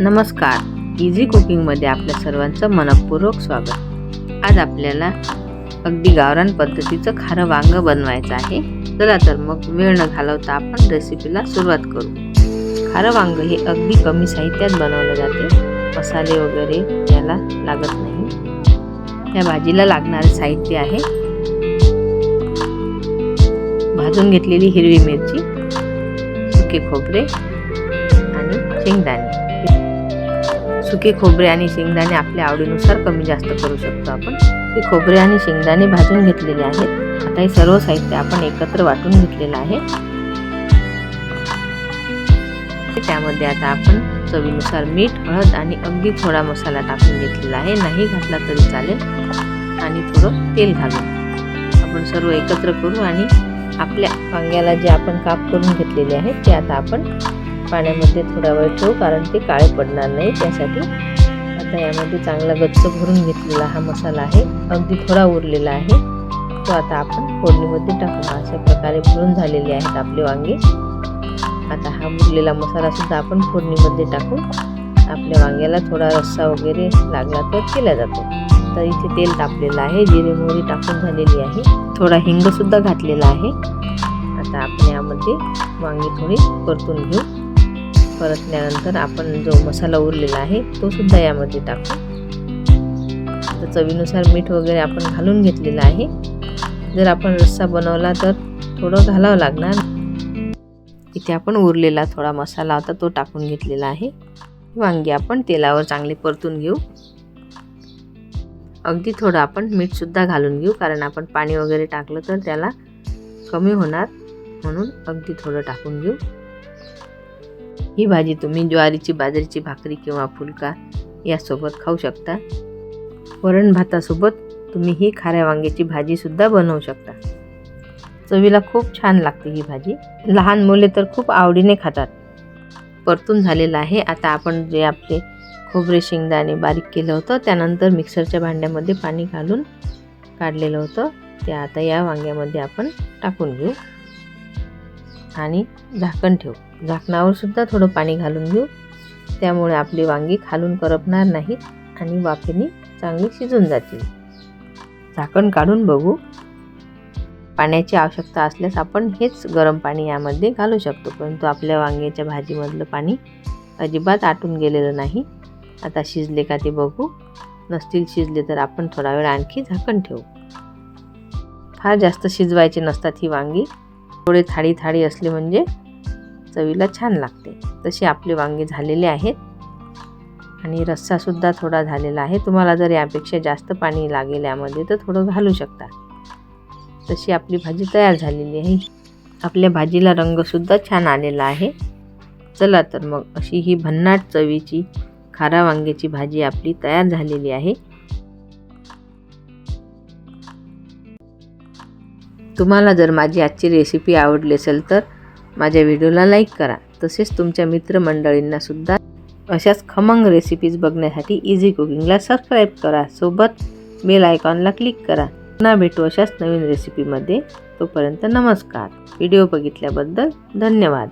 नमस्कार. इझी कुकिंगमध्ये आपल्या सर्वांचं मनपूर्वक स्वागत. आज आपल्याला अगदी गावरान पद्धतीचं खारं वांग बनवायचं आहे. चला तर मग वेळ न घालवता आपण रेसिपीला सुरुवात करू. खारं वांग हे अगदी कमी साहित्यात बनवलं जाते. मसाले वगैरे याला लागत नाही. या भाजीला लागणारे साहित्य आहे. भाजून घेतलेली हिरवी मिरची सुके खोबरे आणि शेंगदाणे. सुके खोबरे आणि शेंगदाणे आपल्या आवडीनुसार कमी जास्त करू शकतो आपण. हे खोबरे आणि शेंगदाणे भाजून घेतलेले आहेत. आता हे सर्व साहित्य आपण एकत्र वाटून घेतलेलं आहे. त्यामध्ये आता आपण चवीनुसार मीठ हळद आणि अगदी थोडा मसाला टाकून घेतलेला आहे. नाही घातला तरी चालेल. आणि थोडं तेल घालून. आपण सर्व एकत्र करू आणि आपल्या वांग्याला जे आपण काप करून घेतलेले आहे ते आता आपण पाण्यामध्ये थोडा वेळ ठेवू कारण ते काळे पडणार नाही. त्यासाठी आता यामध्ये चांगला गच्च भरून घेतलेला हा मसाला आहे. अगदी थोडा उरलेला आहे. तो आता आपण फोडणीमध्ये टाकू. अशा प्रकारे भरून झालेले आहेत आपले वांगे. आता हा उरलेला मसाला सुद्धा आपण फोडणीमध्ये टाकू. आपल्या वांग्याला थोडा रस्सा वगैरे लागला तर केला जातो. तर इथे तेल तापलेलं आहे. जिरे मोहरी टाकून झालेली आहे. थोडा हिंग सुद्धा घातलेला आहे. आता आपण यामध्ये वांगी थोडी परतून घेऊ. परतल्यानंतर आपण जो मसाला उरलेला आहे तो सुद्धा यामध्ये टाकू. तर चवीनुसार मीठ वगैरे आपण घालून घेतलेलं आहे. जर आपण रस्सा बनवला तर थोडं घालावं लागणार. इथे आपण उरलेला थोडा मसाला होता तो टाकून घेतलेला आहे. वांगी आपण तेलावर चांगली परतून घेऊ. अगदी थोडं आपण मीठसुद्धा घालून घेऊ कारण आपण पाणी वगैरे टाकलं तर त्याला कमी होणार. म्हणून अगदी थोडं टाकून घेऊ. ही भाजी तुम्ही ज्वारीची बाजरीची भाकरी किंवा फुलका यासोबत खाऊ शकता. वरण भातासोबत तुम्ही ही खाऱ्या वांग्याची भाजीसुद्धा बनवू शकता. चवीला खूप छान लागते ही भाजी. लहान मुले तर खूप आवडीने खातात. परतून झालेलं आहे. आता आपण जे आपले खोबरे शेंगदाणे बारीक केलं होतं त्यानंतर मिक्सरच्या भांड्यामध्ये पाणी घालून काढलेलं होतं. ते आता या वांग्यामध्ये आपण टाकून घेऊ. आणि झाकण ठेवू. झाकणावर सुद्धा थोडं पाणी घालून घेऊ. त्यामुळे आपली वांगी खालून करपणार नाहीत आणि वाफेनी चांगली शिजून जातील. झाकण काढून बघू. पाण्याची आवश्यकता असल्यास आपण हेच गरम पाणी यामध्ये घालू शकतो. परंतु आपल्या वांग्याच्या भाजीमधलं पाणी अजिबात आटून गेलेलं नाही. आता शिजले का ते बघू. नसतील शिजले तर आपण थोडा वेळ आणखी झाकण ठेवू. फार जास्त शिजवायचे नसतात ही वांगी. थोडे थाळी थाळी असले म्हणजे चवीला छान लागते. तसे आपले वांगे झालेले आहेत आणि रस्सासुद्धा थोडा झालेला आहे. तुम्हाला जर यापेक्षा जास्त पाणी लागेल यामध्ये तर थोडं घालू शकता. तशी आपली भाजी तयार झालेली आहे. आपल्या भाजीला रंगसुद्धा छान आलेला आहे. चला तर मग अशी ही भन्नाट चवीची खारा वांग्याची भाजी आपली तयार झालेली आहे. तुम्हाला जर माझी आजची रेसिपी आवडली असेल तर माझ्या व्हिडिओला लाईक करा. तसेच तुमच्या मित्रमंडळींनासुद्धा अशाच खमंग रेसिपीज बघण्यासाठी इझी कुकिंगला सबस्क्राईब करा. सोबत बेल आयकॉनला क्लिक करा. पुन्हा भेटू अशाच नवीन रेसिपीमध्ये तोपर्यंत नमस्कार. व्हिडिओ बघितल्याबद्दल धन्यवाद.